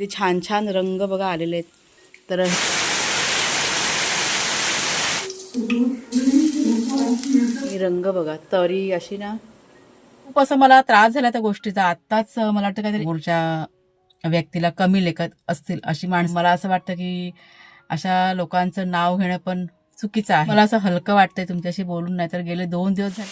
ते छान छान रंग बघा आलेले आहेत. तर रंग बघा तरी अशी ना खूप असं मला त्रास झाला त्या गोष्टीचा. आत्ताच मला वाटतं काहीतरी ऊर्जा व्यक्तीला कमी लेखत असतील अशी माणसं. मला असं वाटतं की अशा लोकांचं नाव घेणं पण चुकीचं आहे. मला असं हलकं वाटतंय तुमच्याशी बोलून नाही तर गेले दोन दिवस झाले.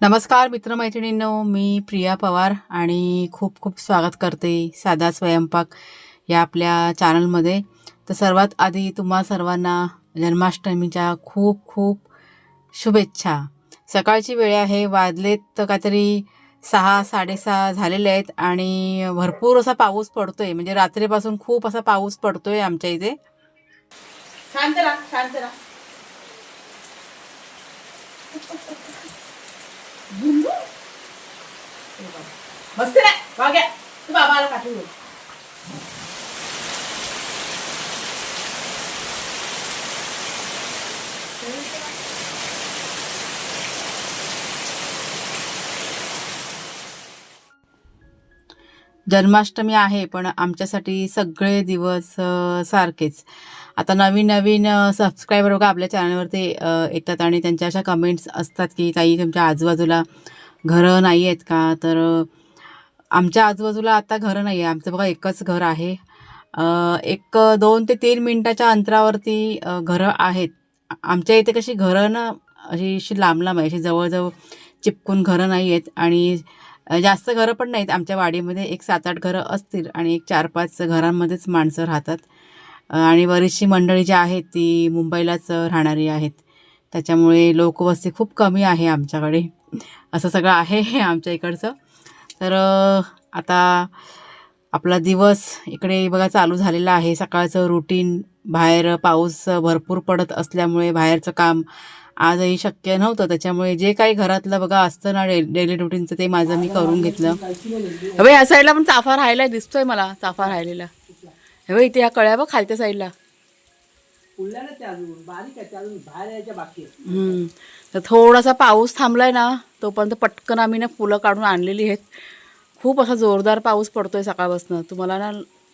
नमस्कार मित्रमैत्रिणींनो. मी प्रिया पवार आणि खूप खूप स्वागत करते साधा स्वयंपाक या आपल्या चॅनलमध्ये तर सर्वात आधी तुम्हा सर्वांना जन्माष्टमीच्या खूप खूप शुभेच्छा. सकाळची वेळ आहे वाजलेत तर काहीतरी सहा साडेसहा झालेले आहेत आणि भरपूर असा पाऊस पडतोय. म्हणजे रात्रीपासून खूप असा पाऊस पडतोय आमच्या इथे. शांत राहा शांत राहा मस्त नाही वाग्या तू बाबाला पाठवू जन्माष्टमी आहे पण आमच्यासाठी सगळे दिवस सारखेच. आता नवीन नवीन सबस्क्रायबर बघा आपल्या चॅनलवरती येतात आणि त्यांच्या अशा कमेंट्स असतात की ताई तुमच्या आजूबाजूला घरं नाही आहेत का? तर आमच्या आजूबाजूला आता घरं नाही आहे आमचं बघा एकच घर आहे. एक दोन ते तीन मिनटाच्या अंतरावरती घरं आहेत. आमच्या इथे कशी घरं ना अशी अशी लांब लांब आहे. अशी जवळजवळ चिपकून घरं नाही आहेत. आणि जास्त घरं पण नाहीत. आमच्या वाडीमध्ये एक सात आठ घरं असतील आणि एक चार पाच घरांमध्येच माणसं राहतात. आणि बरीचशी मंडळी जी आहेत ती मुंबईलाच राहणारी आहेत. त्याच्यामुळे लोकवस्ती खूप कमी आहे आमच्याकडे. असं सगळं आहे हे आमच्या इकडचं. तर आता आपला दिवस इकडे बघा चालू झालेला आहे. सकाळचं रुटीन बाहेर पाऊस भरपूर पडत असल्यामुळे बाहेरचं काम आजही शक्य नव्हतं. त्याच्यामुळे जे काही घरातलं बघा असतं ना डेली रुटीनचं ते माझं मी करून घेतलं. अबे या साईडला पण चाफा राहिला दिसतोय मला चाफा राहिलेला. हे बघ इथे ह्या कळ्या बघ खालच्या साईडला. तर थोडासा पाऊस थांबलाय ना तोपर्यंत पटकन आम्ही ना फुलं काढून आणलेली आहेत. खूप असा जोरदार पाऊस पडतोय सकाळपासून. तुम्हाला ना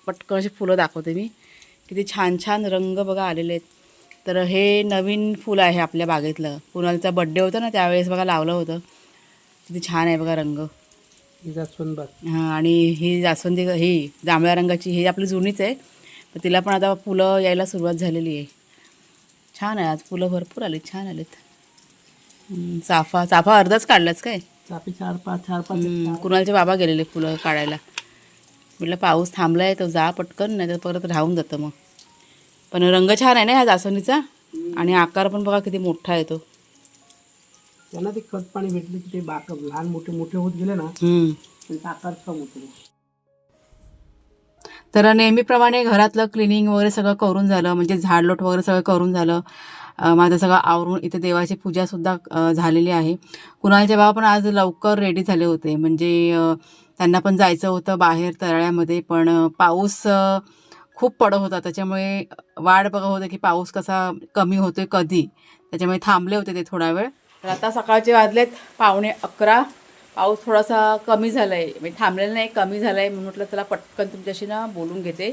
पटकन अशी फुलं दाखवते मी. किती छान छान रंग बघा आलेले आहेत. तर हे नवीन फुल आहे आपल्या बागेतलं. कुणालचा बड्डे होता ना त्यावेळेस बघा लावलं होतं. किती छान आहे बघा रंग. ही जास्वंद हां आणि ही जास्वंदी ही जांभळ्या रंगाची ही आपली जुनीच आहे. तर तिला पण आता फुलं यायला सुरुवात झालेली आहे. छान आहे आज फुलं भरपूर आलीत छान आलेत. चाफा चाफा अर्धाच काढलाच काय? चापी चार पाच चार पाच कुणालचे बाबा गेलेले फुलं काढायला. म्हटलं पाऊस थांबलाय तर जा पटकन नाही तर परत राहून जातं मग. पण रंग छान आहे ना ह्या जास्वंदीचा आणि आकार पण बघा किती मोठा आहे तो. त्यांना ते खत पाणी भेटले की ते बाक लहान मोठे मोठे होत गेले ना. त्यांचा आकार कम होतो. तर नेहमीप्रमाणे घरातलं क्लिनिंग वगैरे सगळं करून झालं म्हणजे झाडलोट वगैरे सगळं करून झालं. माझं सगळं आवरून इथे देवाची पूजासुद्धा झालेली आहे. कुणालचे बाबा पण आज लवकर रेडी झाले होते म्हणजे त्यांना पण जायचं होतं बाहेर तराळ्यामध्ये पण पाऊस खूप पडत होता. त्याच्यामुळे वाढ बघत होते की पाऊस कसा कमी होतोय कधी. त्याच्यामुळे थांबले होते ते थोडा वेळ. तर आता सकाळचे वाजलेत पावणे अकरा. पाऊस थोडासा कमी झाला आहे म्हणजे थांबलेला नाही कमी झाला आहे म्हणून म्हटलं चला पटकन तुमच्याशी ना बोलून घेते.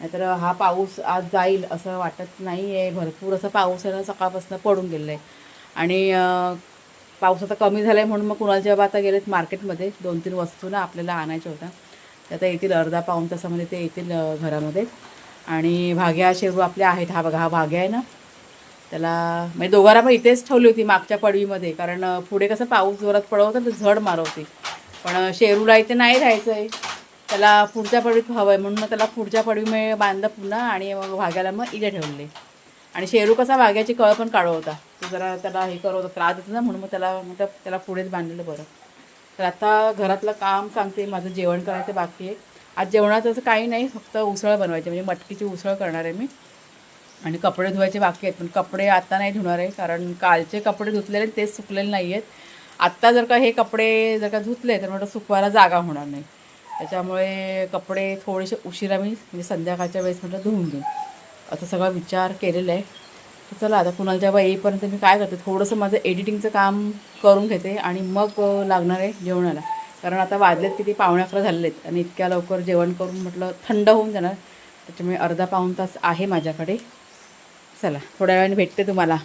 नाहीतर हा पाऊस आज जाईल असं वाटत नाही आहे भरपूर असा पाऊस आहे ना सकाळपासून पडून गेलेला आहे आणि पाऊस आता कमी झाला आहे म्हणून मग कुणाल बाबा आता गेलेत मार्केटमध्ये. दोन तीन वस्तू ना आपल्याला आणायच्या होत्या. आता येतील अर्धा पाऊण तासामध्ये ते येतील घरामध्ये. आणि भाग्या शेरू आपल्या आहेत. हा बघा हा भाग्या आहे ना. त्याला म्हणजे दोघांना पण इथेच ठेवली होती मागच्या पडवीमध्ये. कारण पुढे कसं पाऊस जोरात पडवतं तर झड मारवते. पण शेरूला इथे नाही राहायचं आहे त्याला पुढच्या पडवीत हवं आहे म्हणून मग त्याला पुढच्या पडवीमुळे बांधलं पुन्हा आणि मग भाग्याला मग इथे ठेवले. आणि शेरू कसा वाग्याची कळ पण काढवता तो जरा त्याला हे करत होता. त्रास देतो ना म्हणून मग त्याला मग त्याला पुढेच बांधलेलं बरं. तर आता घरातलं काम सांगते माझं जेवण करायचं बाकी आहे. आज जेवणाचं असं काही नाही फक्त उसळ बनवायची म्हणजे मटकीची उसळ करणार आहे मी. आणि कपडे धुवायचे बाकी आहेत पण कपडे आता नाही धुणार आहे कारण कालचे कपडे धुतलेले तेच सुकलेले नाही आहेत आत्ता जर का हे कपडे जर का धुतले तर म्हटलं सुकवायला जागा होणार नाही. त्याच्यामुळे कपडे थोडेसे उशिरा मी म्हणजे संध्याकाळच्या वेळेस म्हटलं धुवून घेईन असं सगळा विचार केलेला आहे. चला आता कुणाला जेव्हा येईपर्यंत मी काय करते थोडंसं माझं एडिटिंगचं काम करून घेते आणि मग लागणार आहे जेवणाला. कारण आता वाजलेत किती पावणे अकरा झालेले आहेत आणि इतक्या लवकर जेवण करून म्हटलं थंड होऊन जाणार. त्याच्यामुळे अर्धा पाऊण तास आहे माझ्याकडे. चला थोड्या वेळाने भेटते तुम्हाला.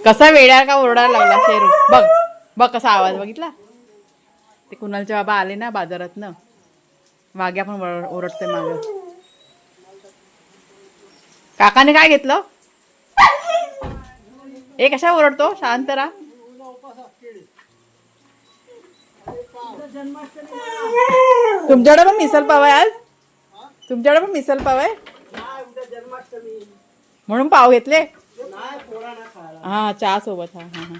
कसा वेड्या का ओरडायला लागला शेरू? बघ बघ कसा आवाज बघितला? ते कुणालचे बाबा आले ना बाजारात ना आपण पण ओर- ओरडते माग. काकाने काय घेतलं? हे कशा ओरडतो? शांत राहा. तुमच्याकडे पण मिसल पाव आहे आज? तुमच्याकडे पण मिसल पाव आहे? म्हणून पाव घेतले? हा चहा सोबत हा हा हा.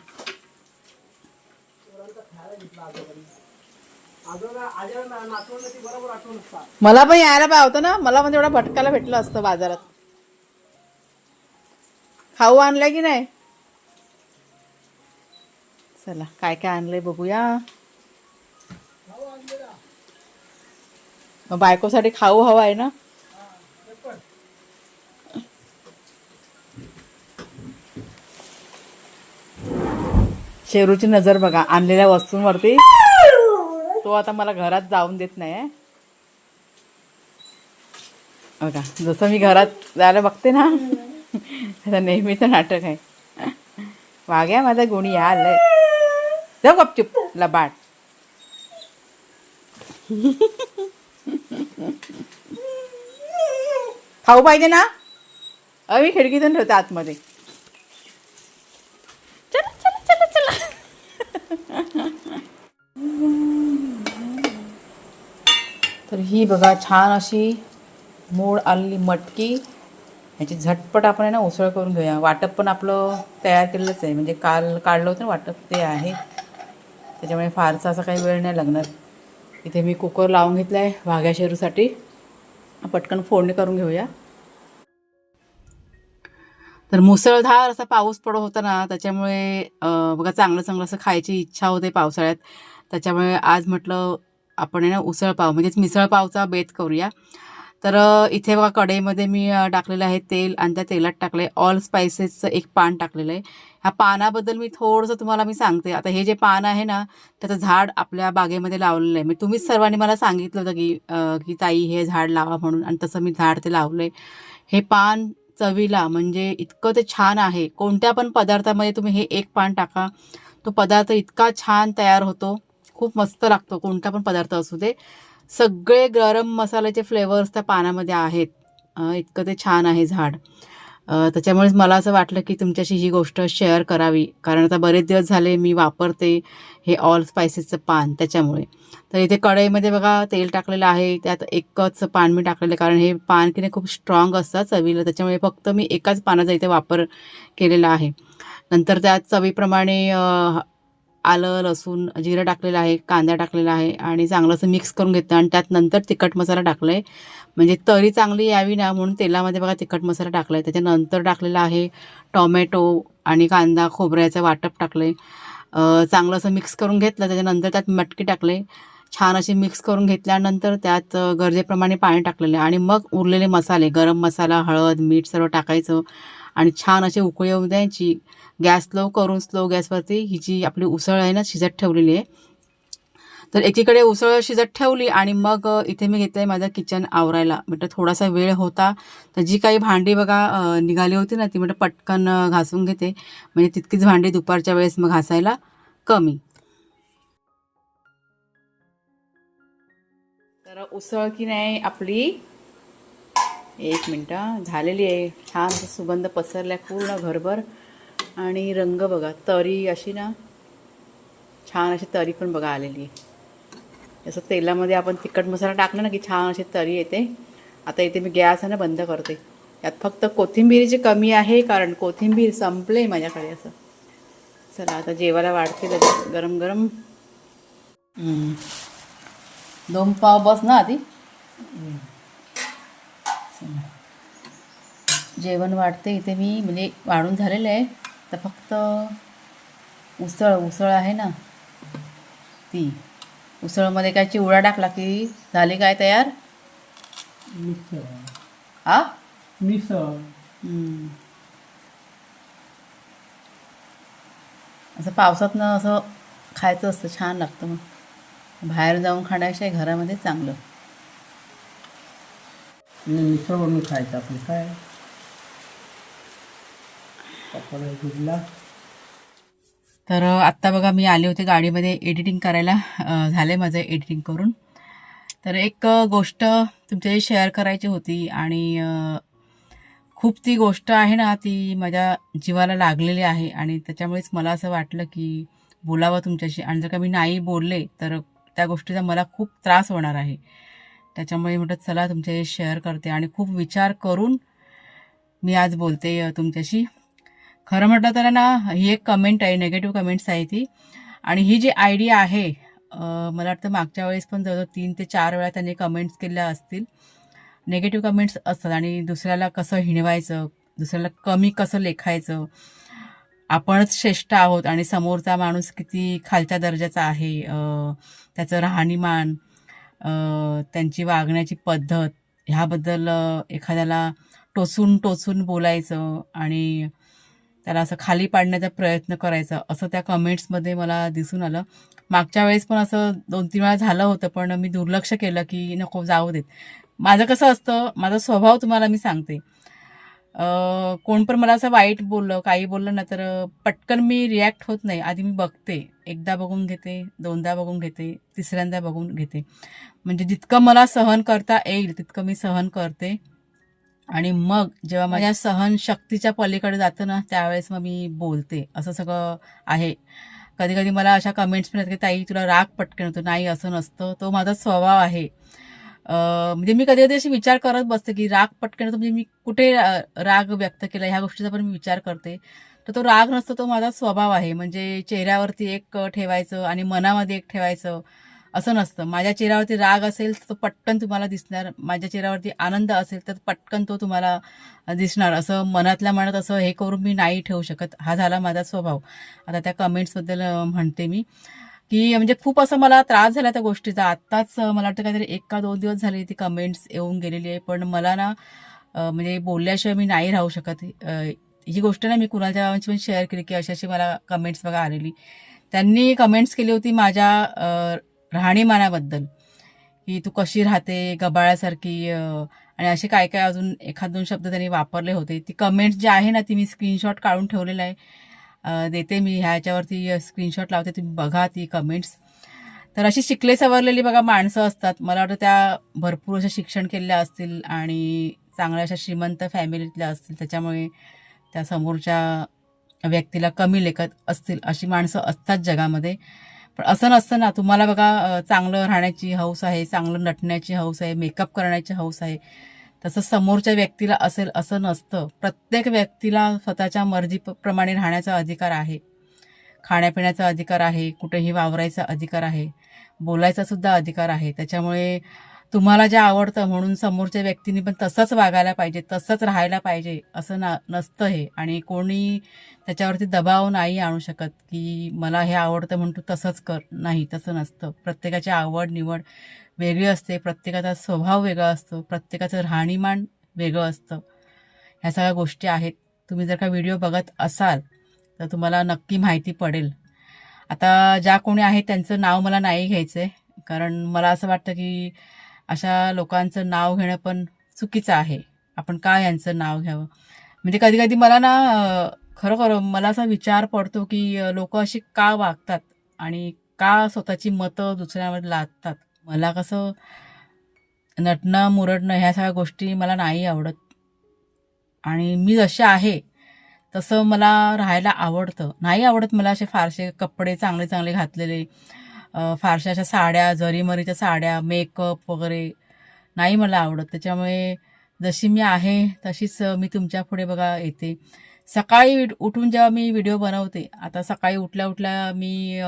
मला पण यायला पाहिजे होतं ना. मला पण तेवढा भटकायला भेटलं असतं बाजारात. खाऊ आणला की नाही? चला काय काय आणलंय बघूया. मग बायकोसाठी खाऊ हवा आहे ना? शेरूची नजर बघा आणलेल्या वस्तूंवरती. तो आता मला घरात जाऊन देत नाही बघा जसं मी घरात जायला बघते ना आता नेहमीचं नाटक आहे. वाघ्या माझा गुणी या आलंय. जाऊ गपचूप लबाट खाऊ पाहिजे ना? अवी खिडकीतून ठेवते आतमध्ये. चला चला चला चला. तर ही बघा छान अशी मोड आलेली मटकी. ह्याची झटपट आपण आहे ना उसळ करून घेऊया. वाटप पण आपलं तयार केलेलंच आहे. म्हणजे काल काढलं होतं ना वाटप ते आहे. त्याच्यामुळे फारसा असा काही वेळ नाही लागणार. इथे मी कुकर लावून घेतला आहे वाघ्या शेरूसाठी. पटकन फोडणी करून घेऊया. तर मुसळधार असा पाऊस पडत होता ना त्याच्यामुळे बघा चांगलं चांगलं असं खायची इच्छा होते पावसाळ्यात. त्याच्यामुळे आज म्हटलं आपण आहे ना उसळ पाव म्हणजेच मिसळ पावचा बेत करूया. तर इथे बघा कढईमध्ये मी टाकलेलं आहे तेल आणि त्या तेलात टाकलं आहे ऑल स्पायसेसचं एक पान टाकलेलं आहे. ह्या पानाबद्दल मी थोडंसं तुम्हाला मी सांगते. आता हे जे पान आहे ना त्याचं झाड आपल्या बागेमध्ये लावलेलं आहे. मी तुम्हीच सर्वांनी मला सांगितलं होतं की की ताई हे झाड लावा म्हणून आणि तसं मी झाड ते लावलं आहे हे पान चवीला म्हणजे इतकं ते छान आहे. कोणत्या पण पदार्थामध्ये तुम्ही हे एक पान टाका तो पदार्थ इतका छान तयार होतो. खूप मस्त लागतो कोणता पण पदार्थ असू दे. सगळे गरम मसाल्याचे फ्लेवर्स त्या पानामध्ये आहेत. इतकं ते छान आहे झाड. त्याच्यामुळेच मला असं वाटलं की तुमच्याशी ही गोष्ट शेअर करावी. कारण आता बरेच दिवस झाले मी वापरते हे ऑल स्पायसेसचं पान त्याच्यामुळे. तर इथे कढईमध्ये बघा तेल टाकलेलं आहे. त्यात एकच पान मी टाकलेलं कारण हे पान की नाही खूप स्ट्रॉंग असतात चवीला. त्याच्यामुळे फक्त मी एकाच पानाचा इथे वापर केलेला आहे. नंतर त्यात चवीप्रमाणे आलं लसूण जिरं टाकलेलं आहे कांदा टाकलेला आहे आणि चांगलं असं मिक्स करून घेतलं आणि त्यात नंतर तिखट मसाला टाकला आहे म्हणजे तरी चांगली यावी ना म्हणून तेलामध्ये बघा तिखट मसाला टाकला आहे त्याच्यानंतर टाकलेला आहे टॉमॅटो आणि कांदा खोबऱ्याचं वाटप टाकलं आहे चांगलं असं मिक्स करून घेतलं. त्याच्यानंतर त्यात मटकी टाकले छान अशी मिक्स करून घेतल्यानंतर त्यात गरजेप्रमाणे पाणी टाकलेलं आहे. आणि मग उरलेले मसाले गरम मसाला हळद मीठ सर्व टाकायचं आणि छान असे उकळी येऊ द्यायची. गॅस स्लो करून स्लो गॅसवरती ही जी आपली उसळ आहे ना शिजत ठेवलेली आहे. तर एकीकडे उसळ शिजत ठेवली आणि मग इथे मी घेतलं आहे माझं किचन आवरायला. म्हटलं थोडासा वेळ होता. तर जी काही भांडी बघा निघाली होती ना ती म्हटलं पटकन घासून घेते. म्हणजे तितकीच भांडी दुपारच्या वेळेस मग घासायला कमी. तर उसळ की नाही आपली एक मिनटं झालेली आहे. छान सुगंध पसरला पूर्ण घरभर. आणि रंग बघा तरी अशी ना छान अशी तरी पण बघा आलेली आहे. जसं तेलामध्ये आपण तिखट मसाला टाकला ना की छान अशी तरी येते. आता इथे मी गॅस आहे ना बंद करते. यात फक्त कोथिंबीरीची कमी आहे कारण कोथिंबीर संपले माझ्याकडे असं. चला आता जेवायला वाढते गरम गरम. दोन पाव बस ना आधी. जेवण वाढते इथे मी म्हणजे वाढून झालेलं आहे. तर फक्त उसळ उसळ आहे ना. ती. उसळमध्ये काय चिवडा टाकला की झाली काय तयार? मिसळ. आ? मिसळ. असं पावसातनं असं खायचं असतं छान लागतं मग. बाहेर जाऊन खाण्यापेक्षा घरामध्ये चांगलं. मिसळ बनवून खायचं आपण काय? तर आत्ता बघा मी आले होते गाडीमध्ये एडिटिंग करायला. झाले माझं एडिटिंग करून. तर एक गोष्ट तुमच्याशी शेअर करायची होती आणि खूप ती गोष्ट आहे ना ती माझ्या जीवाला लागलेली आहे आणि त्याच्यामुळेच मला असं वाटलं की बोलावं तुमच्याशी. आणि जर का मी नाही बोलले तर त्या गोष्टीचा मला खूप त्रास होणार आहे. त्याच्यामुळे म्हटलं चला तुमच्याशी शेअर करते आणि खूप विचार करून मी आज बोलते तुमच्याशी. खरं म्हटलं तर ना ही एक कमेंट आहे नेगेटिव्ह कमेंट्स आहे ती. आणि ही जी आयडिया आहे मला वाटतं मागच्या वेळेस पण जवळजवळ तीन ते चार वेळा त्यांनी कमेंट्स केल्या असतील. नेगेटिव्ह कमेंट्स असतात आणि दुसऱ्याला कसं हिणवायचं दुसऱ्याला कमी कसं लेखायचं. आपणच श्रेष्ठ आहोत आणि समोरचा माणूस किती खालच्या दर्जाचा आहे त्याचं राहणीमान त्यांची वागण्याची पद्धत ह्याबद्दल एखाद्याला टोचून टोचून बोलायचं आणि त्याला असं खाली पाडण्याचा प्रयत्न करायचा. असं त्या कमेंट्समध्ये मला दिसून आलं. मागच्या वेळेस पण असं दोन तीन वेळा झालं होतं पण मी दुर्लक्ष केलं की नको जाऊ देत. माझं कसं असतं माझा स्वभाव तुम्हाला मी सांगते. कोण पण मला असं वाईट बोललं काही बोललं ना तर पटकन मी रिॲक्ट होत नाही. आधी मी बघते. एकदा बघून घेते दोनदा बघून घेते तिसऱ्यांदा बघून घेते. म्हणजे जितकं मला सहन करता येईल तितकं मी सहन करते. आणि मग जेव्हा माझ्या सहनशक्तीच्या पलीकडे जातं ना त्यावेळेस मग मी बोलते. असं सगळं आहे. कधी कधी मला अशा कमेंट्स येतात की ताई तुला राग पटकन येतो. नाही असं नसतं. तो माझा स्वभाव आहे. म्हणजे मी कधी कधी अशी विचार करत बसते की राग पटकन येतो. म्हणजे मी कुठे राग व्यक्त केला ह्या गोष्टीचा पण मी विचार करते. तर तो राग नसतो तो माझा स्वभाव आहे. म्हणजे चेहऱ्यावरती एक ठेवायचं आणि मनामध्ये एक ठेवायचं. असं नसतं. माझ्या चेहऱ्यावरती राग असेल तर तो पटकन तुम्हाला दिसणार. माझ्या चेहऱ्यावरती आनंद असेल तर पटकन तो तुम्हाला दिसणार. असं मनातल्या मनात असं हे करून मी नाही ठेवू शकत. हा झाला माझा स्वभाव. आता त्या कमेंट्सबद्दल म्हणते मी की म्हणजे खूप असं मला त्रास झाला त्या गोष्टीचा. आत्ताच मला वाटतं काहीतरी एक का दोन दिवस झाले ती कमेंट्स येऊन गेलेली आहे. पण मला ना म्हणजे बोलल्याशिवाय मी नाही राहू शकत. ही गोष्ट ना मी कुणाच्या पण शेअर केली की अशी अशी मला कमेंट्स बघा आलेली. त्यांनी कमेंट्स केली होती माझ्या राहणीमानाबद्दल. की तू कशी राहते गबाळासारखी आणि असे काय काय अजून एखाद दोन शब्द त्यांनी वापरले होते. ती कमेंट्स जी आहे ना ती मी स्क्रीनशॉट काढून ठेवलेलं आहे. देते मी. ह्याच्यावरती स्क्रीनशॉट लावते. तुम्ही बघा ती कमेंट्स तर अशी शिकले सवरलेली बघा माणसं असतात. मला वाटतं त्या भरपूर अशा शिक्षण केलेल्या असतील आणि चांगल्या अशा श्रीमंत फॅमिलीतल्या असतील. त्याच्यामुळे त्या समोरच्या व्यक्तीला कमी लेखत असतील अशी माणसं असतात जगामध्ये. पण असं नसतं ना तुम्हाला बघा चांगलं राहण्याची हौस आहे चांगलं नटण्याची हौस आहे मेकअप करण्याची हौस आहे. तसं समोरच्या व्यक्तीला असेल असं नसतं. प्रत्येक व्यक्तीला स्वतःच्या मर्जीप्रमाणे राहण्याचा अधिकार आहे. खाण्यापिण्याचा अधिकार आहे कुठेही वावरायचा अधिकार आहे बोलायचा सुद्धा अधिकार आहे. त्याच्यामुळे तुम्हाला जे आवडतं म्हणून समोरच्या व्यक्तीने पण तसंच वागायला पाहिजे तसंच राहायला पाहिजे असं ना नसतं हे. आणि कोणी त्याच्यावरती दबाव नाही आणू शकत की मला हे आवडतं म्हणून तू तसंच कर. नाही तसं नसतं. प्रत्येकाची आवड निवड वेगळी असते प्रत्येकाचा स्वभाव वेगळा असतो प्रत्येकाचं राहणीमान वेगळं असतं. ह्या सगळ्या गोष्टी आहेत. तुम्ही जर का व्हिडिओ बघत असाल तर तुम्हाला नक्की माहिती पडेल. आता ज्या कोणी आहेत त्यांचं नाव मला नाही घ्यायचं आहे कारण मला असं वाटतं की अशा लोकांचं नाव घेणं पण चुकीचं आहे. आपण का यांचं नाव घ्यावं? म्हणजे कधी कधी मला ना खरोखर मला असा विचार पडतो की लोक अशी का वागतात आणि का स्वतःची मतं दुसऱ्यावर लादतात? मला कसं नटणं मुरडणं ह्या सगळ्या गोष्टी मला नाही आवडत. आणि मी जसे आहे तसं मला राहायला आवडतं. नाही आवडत मला असे फारसे कपडे चांगले चांगले घातलेले. फारशा अशा साड्या जरीमरीच्या साड्या मेकअप वगैरे नाही मला आवडत. त्याच्यामुळे जशी मी आहे तशीच मी तुमच्यापुढे बघा येते. सकाळी उठून जेव्हा मी व्हिडिओ बनवते आता सकाळी उठल्या उठल्या मी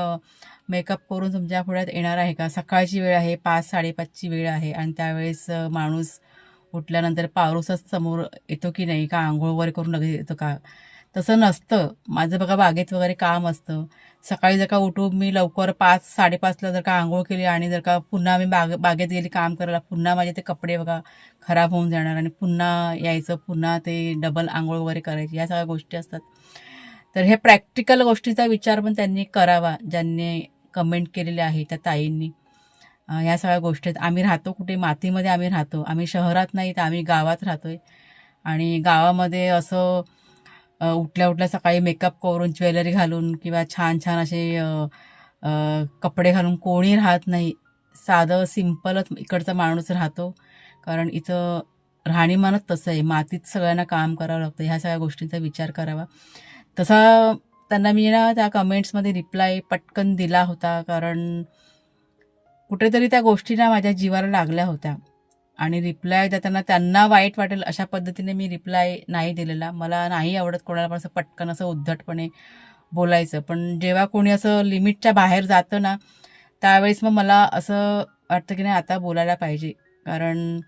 मेकअप करून तुमच्या पुढ्यात येणार आहे का? सकाळची वेळ आहे पाच साडेपाचची वेळ आहे आणि त्यावेळेस माणूस उठल्यानंतर पारूसच समोर येतो की नाही? का आंघोळ वगैरे करून लगेच येतो का? तसं नसतं. माझं बघा बागेत वगैरे काम असतं. सकाळी जर का उठून मी लवकर पाच साडेपाचला जर का आंघोळ केली आणि जर का पुन्हा मी बाग बागेत गेली काम करायला पुन्हा माझे ते कपडे बघा खराब होऊन जाणार आणि पुन्हा यायचं पुन्हा ते डबल आंघोळ वगैरे करायची ह्या सगळ्या गोष्टी असतात. तर हे प्रॅक्टिकल गोष्टीचा विचार पण त्यांनी करावा ज्यांनी कमेंट केलेले आहे त्या ताईंनी. ह्या सगळ्या गोष्टी आहेत. आम्ही राहतो कुठे? मातीमध्ये आम्ही राहतो. आम्ही शहरात नाही तर आम्ही गावात राहतोय. आणि गावामध्ये असं उठल्या उठल्या सकाळी मेकअप करून ज्वेलरी घालून किंवा छान छान असे कपडे घालून कोणी राहत नाही. साधं सिम्पलच इकडचा माणूस राहतो. कारण इथं राहणीमानच तसं आहे. मातीत सगळ्यांना काम करावं लागतं. ह्या सगळ्या गोष्टींचा विचार करावा. तसा त्यांना मी ना त्या कमेंट्समध्ये रिप्लाय पटकन दिला होता. कारण कुठेतरी त्या गोष्टींना माझ्या जीवाला लागल्या होत्या. आणि रिप्लाय देताना त्यांना वाईट वाटेल अशा पद्धतीने मी रिप्लाय नाही दिलेला. मला नाही आवडत कोणाला पण असं पटकन असं उद्धटपणे बोलायचं. पण जेव्हा कोणी असं लिमिटच्या बाहेर जातं ना त्यावेळेस मग मला असं वाटतं की नाही आता बोलायला पाहिजे. कारण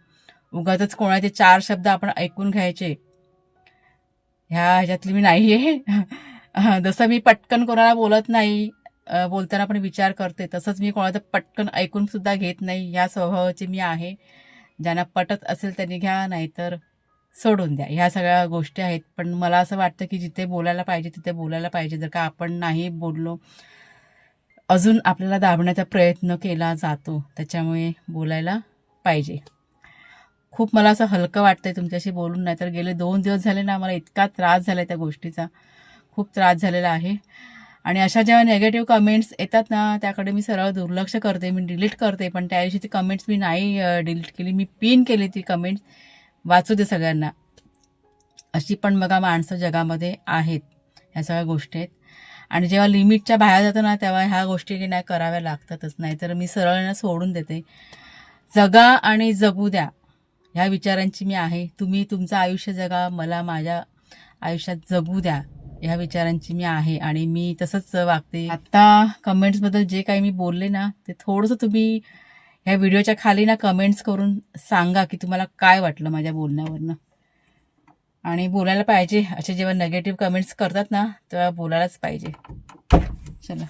उगाचच कोणाचे चार शब्द आपण ऐकून घ्यायचे. ह्या ह्याच्यातली मी नाही आहे जसं मी पटकन कोणाला बोलत नाही बोलताना पण विचार करते तसंच मी कोणाचं पटकन ऐकून सुद्धा घेत नाही. ह्या स्वभावाची मी आहे. ज्यांना पटत असेल त्यांनी घ्या नाहीतर सोडून द्या. ह्या सगळ्या गोष्टी आहेत. पण मला असं वाटतं की जिथे बोलायला पाहिजे तिथे बोलायला पाहिजे. जर का आपण नाही बोललो अजून आपल्याला दाबण्याचा प्रयत्न केला जातो. त्याच्यामुळे बोलायला पाहिजे. खूप मला असं हलकं वाटतंय तुमच्याशी बोलून. नाहीतर गेले दोन दिवस झाले ना मला इतका त्रास झाला आहे त्या गोष्टीचा. खूप त्रास झालेला आहे. आणि अशा जेव्हा नेगेटिव्ह कमेंट्स येतात ना त्याकडे मी सरळ दुर्लक्ष करते मी डिलीट करते. पण त्या दिवशी ती कमेंट्स मी नाही डिलीट केली. मी पिन केली ती कमेंट्स वाचू दे सगळ्यांना. अशी पण बघा माणसं जगामध्ये आहेत. ह्या सगळ्या गोष्टी आहेत. आणि जेव्हा लिमिटच्या बाहेर जातो ना तेव्हा ह्या गोष्टी की नाही कराव्या लागतातच. नाही तर मी सरळ सोडून देते. जगा आणि जगू द्या. ह्या विचारांची मी आहे. तुम्ही तुमचं आयुष्य जगा. मला माझ्या आयुष्यात जगू द्या. ह्या विचारांची मी आहे आणि मी तसंच वागते. आता कमेंट्सबद्दल जे काही मी बोलले ना ते थोडंसं तुम्ही ह्या व्हिडिओच्या खाली ना कमेंट्स करून सांगा की तुम्हाला काय वाटलं माझ्या बोलण्यावरनं. आणि बोलायला पाहिजे असे जेव्हा नेगेटिव्ह कमेंट्स करतात ना तेव्हा बोलायलाच पाहिजे. चला.